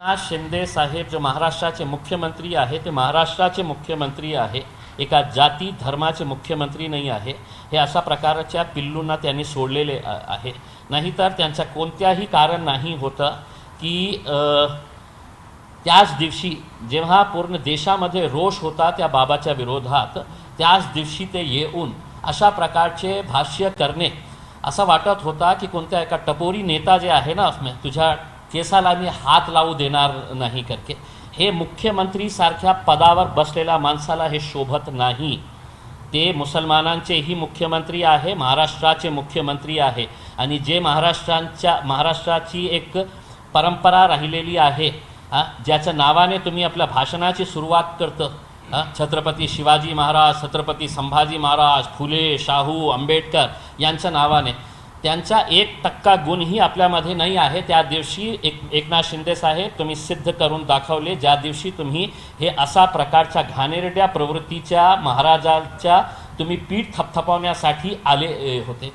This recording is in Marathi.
एकनाथ शिंदे साहेब जो महाराष्ट्राचे मुख्यमंत्री आहे ते महाराष्ट्राचे मुख्यमंत्री आहे. एका जाती धर्माचे मुख्यमंत्री नाही आहे. हे अशा प्रकारच्या पिल्लूंना त्यांनी सोडलेले आहे. नाहीतर त्यांच्या कोणत्याही कारण नाही होतं की त्याच दिवशी जेव्हा पूर्ण देशामध्ये रोष होता त्या बाबाच्या विरोधात त्याच दिवशी ते येऊन अशा प्रकारचे भाष्य करणे असं वाटत होता की कोणत्या एका टपोरी नेता जे आहे ना तुझ्या केसाला मी हात लावू देणार नाही करके. हे मुख्यमंत्रीसारख्या पदावर बसलेल्या माणसाला हे शोभत नाही. ते मुसलमानांचेही मुख्यमंत्री आहे महाराष्ट्राचे मुख्यमंत्री आहे. आणि जे महाराष्ट्रांच्या महाराष्ट्राची एक परंपरा राहिलेली आहे ज्याच्या नावाने तुम्ही आपल्या भाषणाची सुरुवात करतं छत्रपती शिवाजी महाराज छत्रपती संभाजी महाराज फुले शाहू आंबेडकर यांच्या नावाने. त्यांचा एक टक्का गुणही आपल्यामध्ये नाही आहे. त्या दिवशी एक एकनाथ शिंदे साहेब तुम्ही सिद्ध करून दाखवले. ज्या दिवशी तुम्ही हे असा प्रकारच्या घाणेरड्या प्रवृत्तीच्या महाराजांच्या तुम्ही पीठ थपथपावण्यासाठी आले होते.